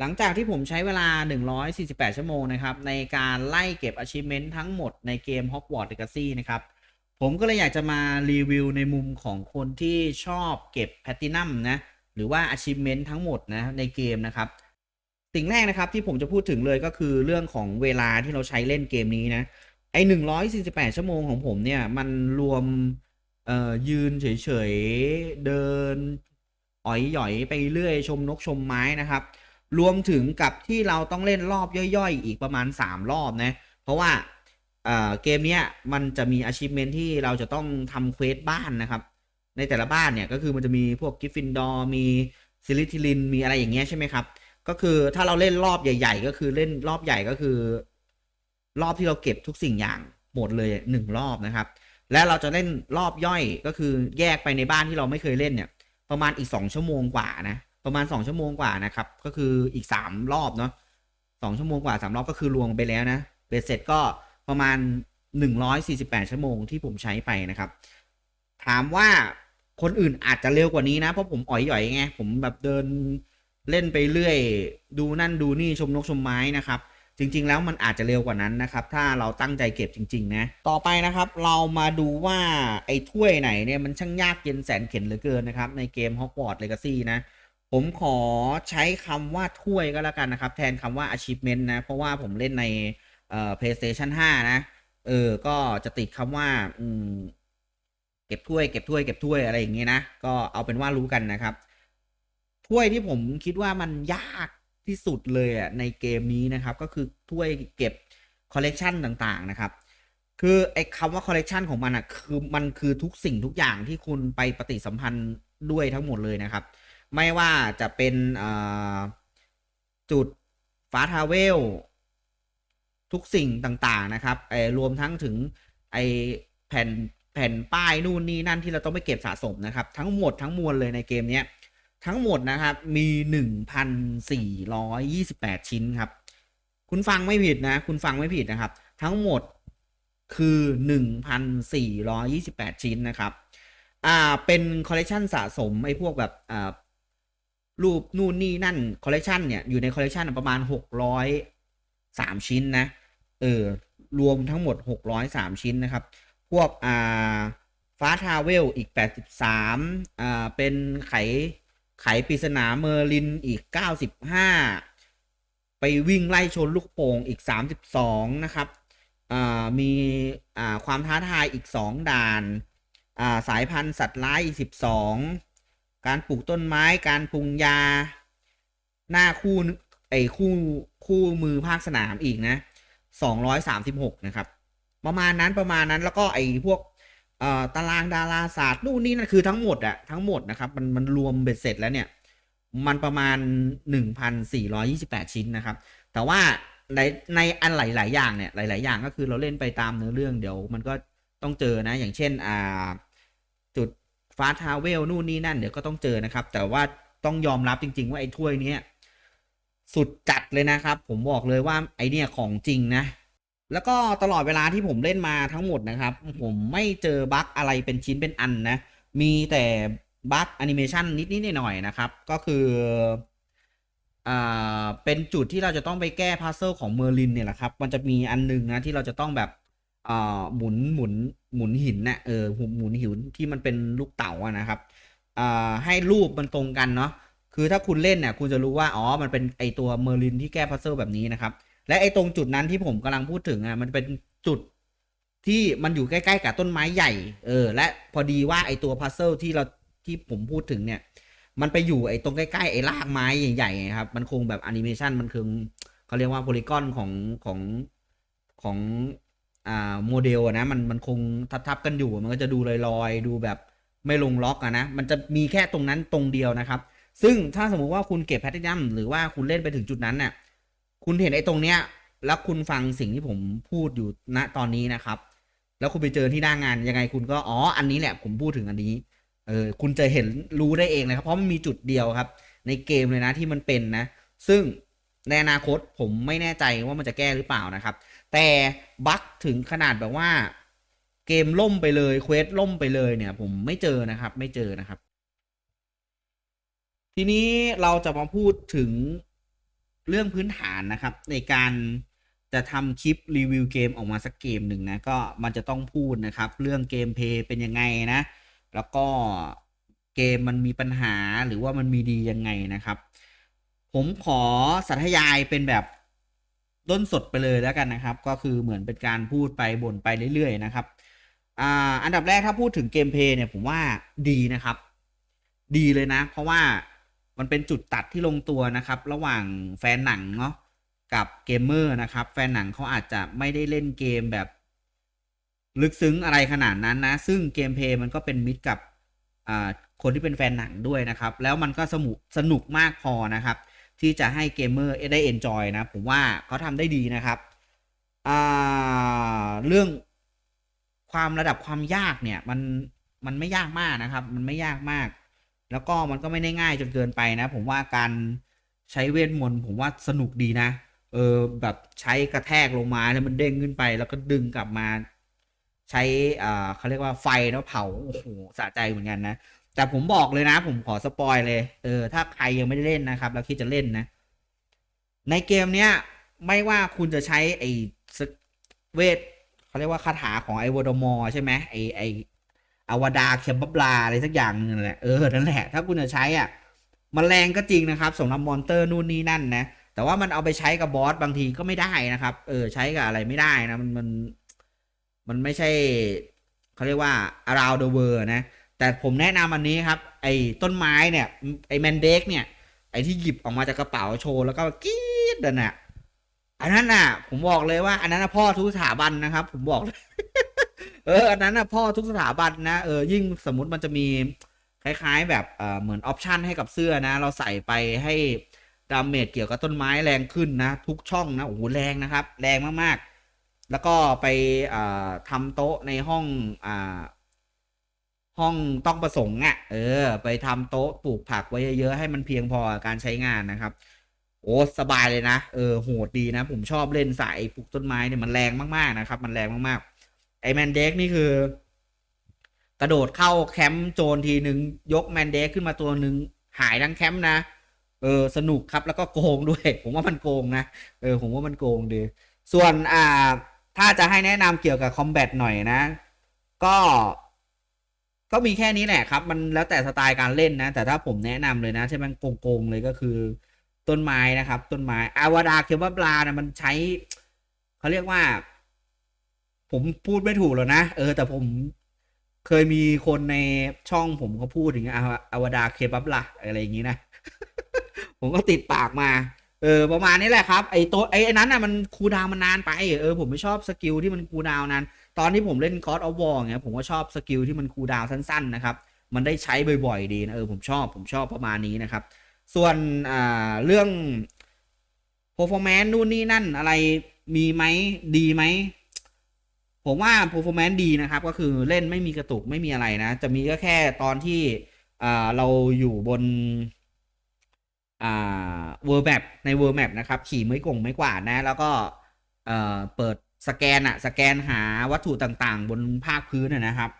หลังจากที่ผมใช้เวลา 148 ชั่วโมงนะครับ ในการไล่เก็บ achievement ทั้งหมดในเกม Hogwarts Legacy นะครับ ผมก็เลยอยากจะมารีวิวในมุมของคนที่ชอบเก็บ Platinum นะ หรือว่า achievement ทั้งหมดนะในเกมนะครับ สิ่งแรกนะครับที่ผมจะพูดถึงเลยก็คือเรื่องของเวลาที่เราใช้เล่นเกมนี้นะ ไอ148 ชั่วโมงของผมเนี่ย มันรวมยืนเฉยๆ เดินอ๋อยหย่อยไปเรื่อยชมนกชมไม้นะครับ รวมถึงกับที่เราต้องเล่นรอบย่อยๆ อีกประมาณ 3 รอบนะ เพราะว่าเกมนี้มันจะมี achievement ที่เราจะต้องทำเควสบ้านนะครับ ในแต่ละบ้านเนี่ยก็คือมันจะมีพวกกิฟฟินดอร์มีซิลิทิลินมีอะไรอย่างเงี้ยใช่ไหมครับ ก็คือถ้าเราเล่นรอบใหญ่ ๆ ก็คือเล่นรอบใหญ่ก็คือ รอบที่เราเก็บทุกสิ่งอย่างหมดเลยหนึ่งรอบนะครับ และเราจะเล่นรอบย่อยก็คือแยกไปในบ้านที่เราไม่เคยเล่นเนี่ย ประมาณอีกสองชั่วโมงกว่านะ ประมาณสองชั่วโมงกว่านะครับ ก็คืออีกสามรอบเนาะสองชั่วโมงกว่าสามรอบก็คือรวมไปแล้วนะเบ็ดเสร็จก็ประมาณหนึ่งร้อยสี่สิบแปดชั่วโมงที่ผมใช้ไปนะครับ ถามว่าคนอื่นอาจจะเร็วกว่านี้นะ เพราะผมอ่อยหย่อยไงผมแบบเดินเล่นไปเรื่อย ดูนั่นดูนี่ชมนกชมไม้นะครับ จริง ๆ แล้วมันอาจจะเร็วกว่านั้นนะครับ ถ้าเราตั้งใจเก็บจริง ๆ นะ ต่อไปนะครับ เรามาดูว่าไอ้ถ้วยไหนเนี่ยมันช่างยากเย็นแสนเข็ญเหลือเกินนะครับ ในเกม Hogwarts Legacy นะ ผมขอใช้คำว่าถ้วยก็แล้วกันนะครับ แทนคำว่า achievement นะ เพราะว่าผมเล่นในเอ่อ PlayStation 5 นะ เออ ก็จะติดคำว่าอืมเก็บถ้วยเก็บถ้วยเก็บถ้วยอะไรอย่างเงี้ยนะ ก็เอาเป็นว่ารู้กันนะครับถ้วยที่ผมคิดว่ามันยากที่สุดเลยอะในเกมนี้นะครับ ก็คือถ้วยเก็บคอลเลกชันต่างๆนะครับ คือไอ้คำว่าคอลเลกชันของมันอะคือมันคือทุกสิ่งทุกอย่างที่คุณไปปฏิสัมพันธ์ด้วยทั้งหมดเลยนะครับ ไม่ว่าจะเป็นจุดฟ้าทาเวล ทุกสิ่งต่างๆนะครับไอรวมทั้งถึงไอแผ่นแผ่นป้ายนู่นนี่นั่นที่เราต้องไปเก็บสะสมนะครับ ทั้งหมดทั้งมวลเลยในเกมนี้ทั้งหมดนะครับมี 1,428 ชิ้นครับ คุณฟังไม่ผิดนะ คุณฟังไม่ผิดนะครับ ทั้งหมดคือ 1,428 ชิ้นนะครับ อ่า เป็นคอลเลกชันสะสมไอ้พวกแบบ อ่า รูปนู่นนี่นั่นคอลเลกชันเนี่ยอยู่ในคอลเลกชันประมาณ 603 ชิ้นนะเออรวมทั้งหมด 603 ชิ้นนะครับ พวกอ่าฟ้าทาเวลอีก 83อ่าเป็นไขไขปริศนาเมอร์ลินอีก 95 ไปวิ่งไล่ชนลูกโป่งอีก 32 นะครับมีความท้าทายอีก 2 ด่าน สายพันธุ์สัตว์ร้ายอีก 12 การปลูกต้นไม้ การปรุงยา หน้าคู่ไอ้คู่คู่มือภาคสนามอีกนะ236นะครับ ประมาณนั้นประมาณนั้นแล้วก็ไอ้พวกตารางดาราศาสตร์นู่นนี่นั่นคือทั้งหมดอะทั้งหมดนะครับ มันมันรวมเบ็ดเสร็จแล้วเนี่ย มันประมาณ 1,428 ชิ้นนะครับ แต่ว่าในในอันหลาย ๆ อย่างเนี่ยหลาย ๆ อย่างก็คือเราเล่นไปตามเนื้อเรื่องเดี๋ยวมันก็ต้องเจอนะ อย่างเช่นอ่าจุด ฟ้าทาเวลนู่นนี่นั่นเดี๋ยวก็ต้องเจอนะครับ แต่ว่าต้องยอมรับจริง ๆ ว่าไอ้ถ้วยเนี้ยสุดจัดเลยนะครับ ผมบอกเลยว่าไอเนี่ยของจริงนะ แล้วก็ตลอดเวลาที่ผมเล่นมาทั้งหมดนะครับ ผมไม่เจอบั๊กอะไรเป็นชิ้นเป็นอันนะ มีแต่บั๊กแอนิเมชันนิดๆหน่อยๆนะครับ ก็คืออ่าเป็นจุดที่เราจะต้องไปแก้พัซเซลของเมอร์ลินเนี่ยแหละครับ มันจะมีอันหนึงนะที่เราจะต้องแบบ อ่าหมุนหมุนหมุนหินนะเออหมุนหินที่มันเป็นลูกเต๋าอะนะครับอ่าให้รูปมันตรงกันเนาะคือถ้าคุณเล่นเนี่ยคุณจะรู้ว่าอ๋อมันเป็นไอตัวเมอร์ลินที่แก้พัซเซิลแบบนี้นะครับและไอตรงจุดนั้นที่ผมกำลังพูดถึงอะมันเป็นจุดที่มันอยู่ใกล้ๆกับต้นไม้ใหญ่ เออ และพอดีว่าไอตัวพัซเซิลที่เราที่ผมพูดถึงเนี่ย มันไปอยู่ไอตรงใกล้ๆไอรากไม้ใหญ่ๆครับ มันคงแบบแอนิเมชันมันคือเขาเรียกว่าโพลีกอนของของของ อ่าโมเดลอะนะมันมันคงทับๆกันอยู่มันก็จะดูลอยๆ ดูแบบไม่ลงล็อกอะนะมันจะมีแค่ตรงนั้นตรงเดียวนะครับ ซึ่งถ้าสมมุติว่าคุณเก็บแพทเทิร์นหรือว่าคุณเล่นไปถึงจุดนั้นน่ะคุณเห็นไอ้ตรงเนี้ยแล้วคุณฟังสิ่งที่ผมพูดอยู่ณตอนนี้นะครับ แล้วคุณไปเจอที่หน้างานยังไงคุณก็อ๋ออันนี้แหละผมพูดถึงอันนี้เออคุณจะเห็นรู้ได้เองเลยครับเพราะมันมีจุดเดียวครับ ในเกมเลยนะที่มันเป็นนะ ซึ่งในอนาคตผมไม่แน่ใจว่ามันจะแก้หรือเปล่านะครับ แต่บั๊กถึงขนาดแบบว่า เกมล่มไปเลยเควสล่มไปเลยเนี่ย ผมไม่เจอนะครับ ไม่เจอนะครับ ทีนี้เราจะมาพูดถึงเรื่องพื้นฐานนะครับ ในการจะทำคลิปรีวิวเกมออกมาสักเกมหนึ่งนะ ก็มันจะต้องพูดนะครับ เรื่องเกมเพย์เป็นยังไงนะ แล้วก็เกมมันมีปัญหาหรือว่ามันมีดียังไงนะครับ ผมขอสัทยายเป็นแบบ ด้นสดไปเลยแล้วกันนะครับ ก็คือเหมือนเป็นการพูดไปบ่นไปเรื่อยๆนะครับอ่าอันดับแรกถ้าพูดถึงเกมเพลย์เนี่ยผมว่าดีนะครับ ดีเลยนะ เพราะว่ามันเป็นจุดตัดที่ลงตัวนะครับ ระหว่างแฟนหนังเนาะกับเกมเมอร์นะครับ แฟนหนังเขาอาจจะไม่ได้เล่นเกมแบบ ลึกซึ้งอะไรขนาดนั้นนะ ซึ่งเกมเพลย์มันก็เป็นมิตรกับคนที่เป็นแฟนหนังด้วยนะครับ แล้วมันก็สนุกสนุกมากพอนะครับ ที่จะให้เกมเมอร์ได้เอนจอยนะ ผมว่าเขาทำได้ดีนะครับเรื่องความระดับความยากเนี่ย มันมันไม่ยากมากนะครับ มันไม่ยากมาก แล้วก็มันก็ไม่ได้ง่ายจนเกินไปนะ ผมว่าการใช้เวทมนต์ผมว่าสนุกดีนะ เออแบบใช้กระแทกลงมาแล้วมันเด้งขึ้นไป แล้วก็ดึงกลับมา ใช้อ่าเขาเรียกว่าไฟแล้วเผาโอ้โหสะใจเหมือนกันนะ แต่ผมบอกเลยนะ ผมขอสปอยเลย เออ ถ้าใครยังไม่ได้เล่นนะครับ แล้วคิดจะเล่นนะ ในเกมเนี้ย ไม่ว่าคุณจะใช้ไอ้สกเวทเขาเรียกว่าคาถาของไอวอดมอร์ใช่ไหมไอไออวดาเคมบับลาอะไรสักอย่างนึงนั่นแหละเออนั่นแหละ ถ้าคุณจะใช้อะมันแรงก็จริงนะครับสำหรับมอนเตอร์นู่นนี่นั่นนะแต่ว่ามันเอาไปใช้กับบอสบางทีก็ไม่ได้นะครับ เออ ใช้กับอะไรไม่ได้นะมันมันมันไม่ใช่เขาเรียกว่า around the world นะ แต่ผมแนะนำอันนี้ครับ ไอ้ต้นไม้เนี่ย ไอ้แมนเดกเนี่ย ไอ้ที่หยิบออกมาจากกระเป๋าโชว์แล้วก็กรี๊ดนั่นน่ะ อันนั้นน่ะ ผมบอกเลยว่า อันนั้นนะพ่อทุกสถาบันนะครับ ผมบอกเลยเออ อันนั้นน่ะพ่อทุกสถาบันนะ เออ ยิ่งสมมติมันจะมีคล้าย ๆ แบบเออเหมือนออปชันให้กับเสื้อนะ เราใส่ไปให้ดาเมจเกี่ยวกับต้นไม้แรงขึ้นนะ ทุกช่องนะโอ้โหแรงนะครับ แรงมากๆ แล้วก็ไปอ่าทำโต๊ะในห้องอ่า ห้องต้องประสงค์อะ เออ ไปทำโต๊ะปลูกผักไว้เยอะๆให้มันเพียงพอกับการใช้งานนะครับ โอ้สบายเลยนะเออโหดดีนะ ผมชอบเล่นสายปลูกต้นไม้เนี่ยมันแรงมากๆนะครับ มันแรงมากๆไอแมนเด็กนี่คือ กระโดดเข้าแคมป์โจรทีหนึ่งยกแมนเด็กขึ้นมาตัวหนึ่งหายทั้งแคมป์นะเออสนุกครับแล้วก็โกงด้วย ผมว่ามันโกงนะเออผมว่ามันโกงดีส่วนอ่าถ้าจะให้แนะนำเกี่ยวกับคอมแบทหน่อยนะ ก็ ก็มีแค่นี้แหละครับ มันแล้วแต่สไตล์การเล่นนะ แต่ถ้าผมแนะนำเลยนะที่มันโกงๆเลยก็คือต้นไม้นะครับ ต้นไม้อาวาดาเคบับลานะมันใช้เขาเรียกว่า ผมพูดไม่ถูกแล้วนะ เออ แต่ผมเคยมีคนในช่องผมเขาพูดถึงอาวอาวาดาเคบับลาอะไรอย่างนี้นะ ผมก็ติดปากมา เออ ประมาณนี้แหละครับ ไอ้ตัวไอ้นั้นน่ะมันคูลดาวน์มันนานไป เออผมไม่ชอบสกิลที่มันคูลดาวน์นาน ตอนที่ผมเล่น God of War เงี้ยผมก็ชอบสกิลที่มันคูลดาวสั้นๆนะครับ มันได้ใช้บ่อยๆดีนะเออผมชอบผมชอบประมาณนี้นะครับ ส่วนอ่าเรื่อง performance นู่นนี่นั่นอะไรมีไหมดีไหมผมว่า performance ดีนะครับ ก็คือเล่นไม่มีกระตุกไม่มีอะไรนะ จะมีก็แค่ตอนที่เราอยู่บนอ่า world map ใน world map นะครับ ขี่ไม้กงไม้กวาดนะ แล้วก็เปิด สแกนอะสแกนหาวัตถุต่างๆ บนภาคพื้นนะครับ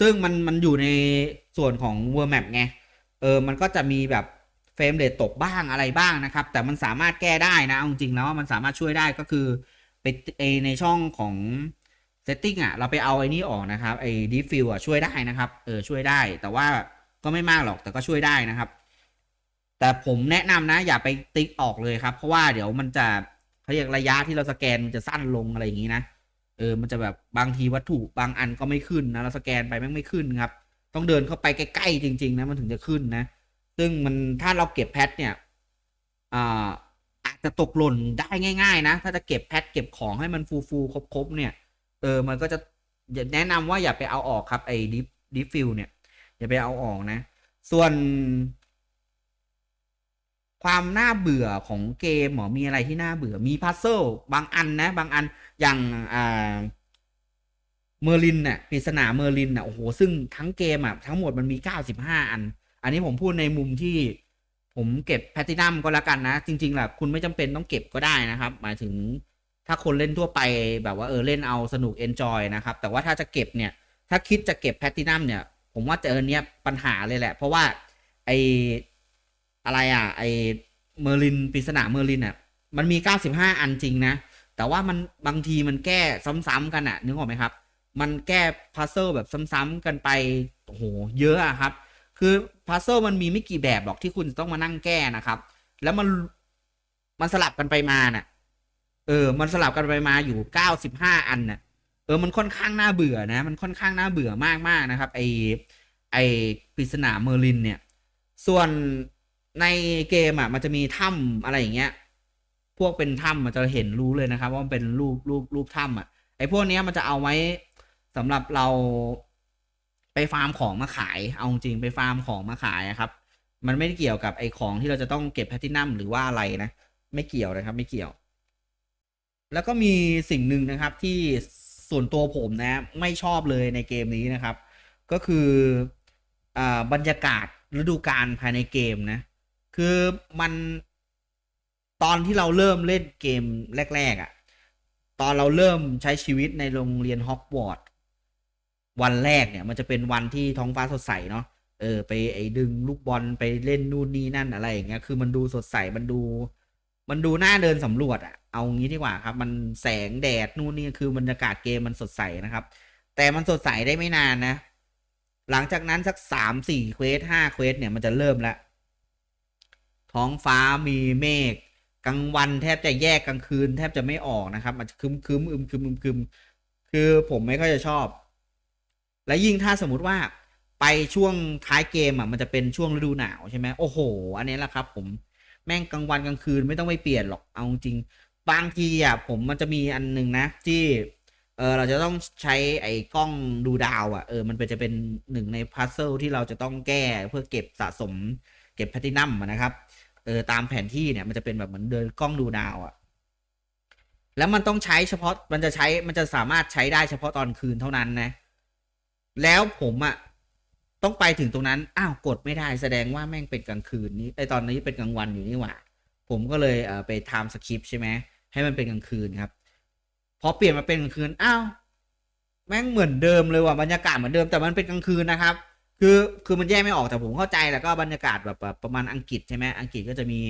ซึ่งมันมันอยู่ในส่วนของ world map ไงเออมันก็จะมีแบบเฟรมเรทตกบ้างอะไรบ้างนะครับ แต่มันสามารถแก้ได้นะเอาจริงๆแล้วมันสามารถช่วยได้ก็คือไปในช่องของ setting อะเราไปเอาไอ้นี่ออกนะครับไอ้ deep fill อะช่วยได้นะครับเออช่วยได้ แต่ว่าก็ไม่มากหรอกแต่ก็ช่วยได้นะครับ แต่ผมแนะนำนะอย่าไปติ๊กออกเลยครับ เพราะว่าเดี๋ยวมันจะ เขาเรียกระยะที่เราสแกนมันจะสั้นลงอะไรอย่างนี้นะเออมันจะแบบบางทีวัตถุบางอันก็ไม่ขึ้นนะเราสแกนไปแม่งไม่ขึ้นครับ ต้องเดินเข้าไปใกล้ๆจริง ๆ นะมันถึงจะขึ้นนะ ซึ่งมันถ้าเราเก็บแพทเนี่ยอ่าอาจจะตกหล่นได้ง่าย ๆ นะ ถ้าจะเก็บแพทเก็บของให้มันฟูๆครบๆเนี่ยเออมันก็จะแนะนำว่าอย่าไปเอาออกครับไอ้ดิฟดิฟฟิลเนี่ยอย่าไปเอาออกนะ ส่วน ความน่าเบื่อของเกมหมอมีอะไรที่น่าเบื่อมีพัซเซิลบางอันนะ บางอันอย่างอ่าเมอร์ลินน่ะปริศนาเมอร์ลินน่ะโอ้โหซึ่งทั้งเกมอะทั้งหมดมันมีเก้าสิบห้าอัน อันนี้ผมพูดในมุมที่ผมเก็บแพลตินัมก็แล้วกันนะ จริงๆแหละคุณไม่จำเป็นต้องเก็บก็ได้นะครับ หมายถึงถ้าคนเล่นทั่วไปแบบว่าเออเล่นเอาสนุกเอนจอยนะครับ แต่ว่าถ้าจะเก็บเนี่ย ถ้าคิดจะเก็บแพลตินัมเนี่ย ผมว่าเจอเนี้ยปัญหาเลยแหละ เพราะว่าไอ อะไรอะ ไอเมอร์ลินปริศนาเมอร์ลินอะ มันมี 95 อันจริงนะ แต่ว่ามันบางทีมันแก้ซ้ำๆกันอะ นึกออกไหมครับ มันแก้พัซเซิลแบบซ้ำๆกันไป โอ้โห เยอะอะครับ คือพัซเซิลมันมีไม่กี่แบบหรอกที่คุณจะต้องมานั่งแก้นะครับ แล้วมัน มันสลับกันไปมาน่ะ เออ มันสลับกันไปมาอยู่ 95 อันน่ะ เออ มันค่อนข้างน่าเบื่อนะ มันค่อนข้างน่าเบื่อมากๆนะครับ ไอไอปริศนาเมอร์ลินเนี่ย ส่วน ในเกมอะมันจะมีถ้ำอะไรอย่างเงี้ย พวกเป็นถ้ำมันจะเห็นรู้เลยนะครับ ว่ามันเป็นรูปรูปรูปถ้ำอะไอ้พวกเนี้ยมันจะเอาไว้สำหรับเราไปฟาร์มของมาขาย เอาจริงไปฟาร์มของมาขายอะครับ มันไม่ได้เกี่ยวกับไอ้ของที่เราจะต้องเก็บแพลตินัมหรือว่าอะไรนะ ไม่เกี่ยวนะครับ ไม่เกี่ยว แล้วก็มีสิ่งหนึ่งนะครับที่ส่วนตัวผมนะ ไม่ชอบเลยในเกมนี้นะครับ ก็คืออบรรยากาศฤดูกาลภายในเกมนะ คือมันตอนที่เราเริ่มเล่นเกมแรก ๆอะ่ะ ตอนเราเริ่มใช้ชีวิตในโรงเรียนฮอกวอตส์วันแรกเนี่ย มันจะเป็นวันที่ท้องฟ้าสดใสเนาะเออไปไอ้ดึงลูกบอลไปเล่นนู่นนี่นั่นอะไรอย่างเงี้ยคือมันดูสดใสมันดู มันดูน่าเดินสำรวจอะเอางี้ดีกว่าครับ มันแสงแดดนู่นนี่คือบรรยากาศเกมมันสดใสนะครับ แต่มันสดใสได้ไม่นานนะ หลังจากนั้นสักสามสี่เควสห้าเควสเนี่ยมันจะเริ่มแล้ว ท้องฟ้ามีเมฆกลางวันแทบจะแยกกลางคืน แทบจะไม่ออกนะครับมันจะคึมคึมอึมคึมอึมคึมคือผมไม่ค่อยจะชอบ และยิ่งถ้าสมมติว่าไปช่วงท้ายเกมอะมันจะเป็นช่วงฤดูหนาวใช่ไหมโอ้โห อันนี้แหละครับ ผมแม่งกลางวันกลางคืนไม่ต้องไปเปลี่ยนหรอกเอาจริงบางทีอะผมมันจะมีอันหนึ่งนะที่เออเราจะต้องใช้ไอ้กล้องดูดาว อะเออมันเป็นจะเป็นหนึ่งในพัซเซิลที่เราจะต้องแก้เพื่อเก็บสะสม ก็บแพลตินัมนะครับเออตามแผนที่เนี่ยมันจะเป็นแบบเหมือนเดินกล้องดูดาวอะแล้วมันต้องใช้เฉพาะมันจะใช้มันจะสามารถใช้ได้เฉพาะตอนคืนเท่านั้นนะ แล้วผมอะต้องไปถึงตรงนั้น อ้าวกดไม่ได้แสดงว่าแม่งเป็นกลางคืนนี้ไอตอนนี้เป็นกลางวันอยู่นี่หว่า ผมก็เลยเออไปทำสคริปต์ใช่ไหมให้มันเป็นกลางคืนครับพอเปลี่ยนมาเป็นกลางคืนอ้าวแม่งเหมือนเดิมเลยว่ะบรรยากาศเหมือนเดิมแต่มันเป็นกลางคืนนะครับ คือคือมันแยกไม่ออกแต่ผมเข้าใจแล้วก็บรรยากาศแบบแบบประมาณอังกฤษใช่ไหมอังกฤษก็จะมี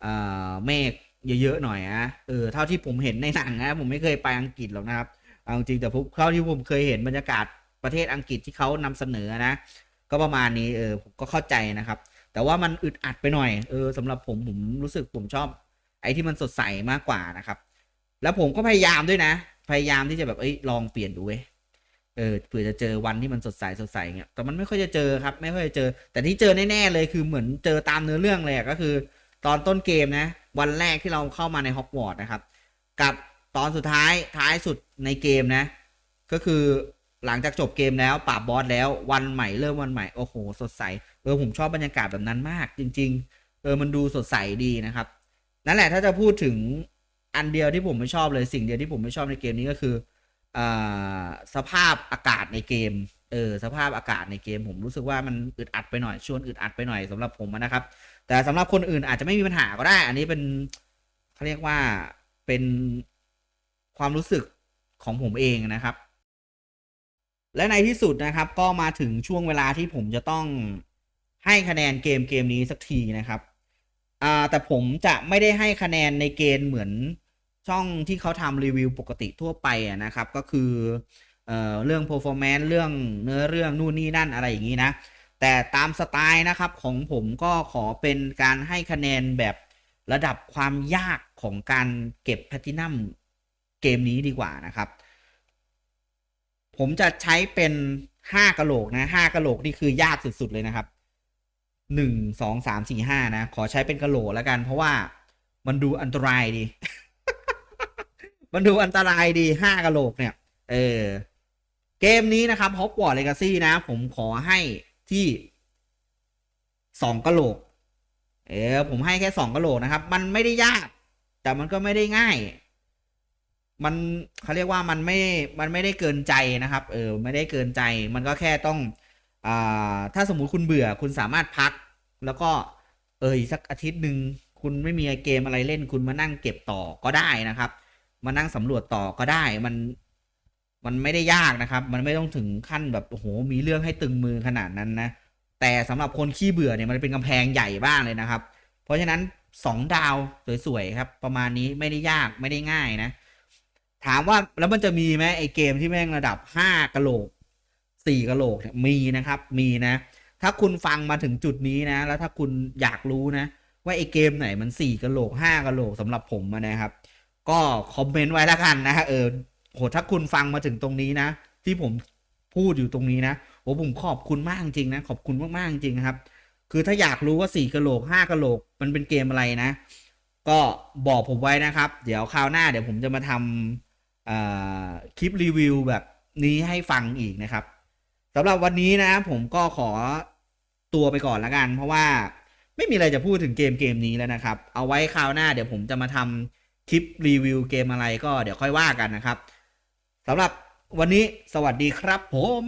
เอ่อเมฆเยอะๆหน่อยอะเออเท่าที่ผมเห็นในหนังนะผมไม่เคยไปอังกฤษหรอกนะครับเอาจริงแต่เท่าที่ผมเคยเห็นบรรยากาศประเทศอังกฤษที่เขานำเสนอนะ ก็ประมาณนี้เออผมก็เข้าใจนะครับ แต่ว่ามันอึดอัดไปหน่อยเออสำหรับผมผมรู้สึกผมชอบ ไอ้ที่มันสดใสมากกว่านะครับ แล้วผมก็พยายามด้วยนะ พยายามที่จะแบบเอ้ยลองเปลี่ยนดูเว้ย เออเผื่อจะเจอวันที่มันสดใสสดใสเงี้ยแต่มันไม่ค่อยจะเจอครับ ไม่ค่อยจะเจอ แต่ที่เจอแน่ๆเลยคือเหมือนเจอตามเนื้อเรื่องเลยก็คือ ตอนต้นเกมนะ วันแรกที่เราเข้ามาในฮอกวอตส์นะครับ กับตอนสุดท้ายท้ายสุดในเกมนะ ก็คือหลังจากจบเกมแล้วปราบบอสแล้ววันใหม่เริ่มวันใหม่โอ้โห สดใสเออผมชอบบรรยากาศแบบนั้นมาก จริง ๆ เออมันดูสดใสดีนะครับ นั่นแหละถ้าจะพูดถึงอันเดียวที่ผมไม่ชอบเลยสิ่งเดียวที่ผมไม่ชอบในเกมนี้ก็คือ สภาพอากาศในเกม เออ สภาพอากาศในเกม ผมรู้สึกว่ามันอึดอัดไปหน่อย ชวนอึดอัดไปหน่อยสำหรับผมนะครับ แต่สำหรับคนอื่นอาจจะไม่มีปัญหาก็ได้ อันนี้เป็นเขาเรียกว่าเป็นความรู้สึกของผมเองนะครับ และในที่สุดนะครับ ก็มาถึงช่วงเวลาที่ผมจะต้องให้คะแนนเกมเกมนี้สักทีนะครับ อ่า แต่ผมจะไม่ได้ให้คะแนนในเกณฑ์เหมือน ช่องที่เขาทำรีวิวปกติทั่วไปนะครับ ก็คือเออเรื่อง performance เรื่องเนื้อเรื่องนู่นนี่นั่นอะไรอย่างนี้นะ แต่ตามสไตล์นะครับของผมก็ขอเป็นการให้คะแนนแบบระดับความยากของการเก็บแพลตินัมเกมนี้ดีกว่านะครับ ผมจะใช้เป็นห้ากะโหลกนะห้ากะโหลกนี่คือยากสุดๆเลยนะครับหนึ่งสองสามสี่ห้านะ ขอใช้เป็นกะโหลกแล้วกัน เพราะว่ามันดูอันตรายดี มันดูอันตรายดีห้ากะโหลกเนี่ย เออ เกมนี้นะครับฮอกวอตส์เลกาซี่นะ ผมขอให้ที่สองกะโหลก เออ ผมให้แค่สองกะโหลกนะครับ มันไม่ได้ยาก แต่มันก็ไม่ได้ง่าย มันเขาเรียกว่ามันไม่ มันไม่ได้เกินใจนะครับ เออ ไม่ได้เกินใจ มันก็แค่ต้องอ่าถ้าสมมุติคุณเบื่อคุณสามารถพัก แล้วก็ เออสักอาทิตย์หนึ่งคุณไม่มีเกมอะไรเล่นคุณมานั่งเก็บต่อก็ได้นะครับ มานั่งสำรวจต่อก็ได้มันมันไม่ได้ยากนะครับ มันไม่ต้องถึงขั้นแบบโอ้โหมีเรื่องให้ตึงมือขนาดนั้นนะ แต่สำหรับคนขี้เบื่อเนี่ยมันเป็นกำแพงใหญ่บ้างเลยนะครับ เพราะฉะนั้นสองดาวสวยๆครับ ประมาณนี้ไม่ได้ยากไม่ได้ง่ายนะ ถามว่าแล้วมันจะมีไหมไอเกมที่แม่งระดับห้ากะโหลกสี่กะโหลกเนี่ยมีนะครับ มีนะ ถ้าคุณฟังมาถึงจุดนี้นะ แล้วถ้าคุณอยากรู้นะ ว่าไอเกมไหนมันสี่กะโหลกห้ากะโหลกสำหรับผมนะครับ ก็คอมเมนต์ไว้ล้วกันนะเออโหถ้าคุณฟังมาถึงตรงนี้นะ ที่ผมพูดอยู่ตรงนี้นะโอ้ผมขอบคุณมากจริงนะ ขอบคุณมากๆจริงครับ คือถ้าอยากรู้ว่าสี่กะโหลกห้ากะโหลกมันเป็นเกมอะไรนะ ก็บอกผมไว้นะครับ เดี๋ยวคราวหน้าเดี๋ยวผมจะมาทำคลิปรีวิวแบบนี้ให้ฟังอีกนะครับสำหรับวันนี้นะ ผมก็ขอตัวไปก่อนละกัน เพราะว่าไม่มีอะไรจะพูดถึงเกมเกมนี้แล้วนะครับ เอาไว้คราวหน้าเดี๋ยวผมจะมาทำ คลิปรีวิวเกมอะไรก็เดี๋ยวค่อยว่ากันนะครับสำหรับวันนี้สวัสดีครับผม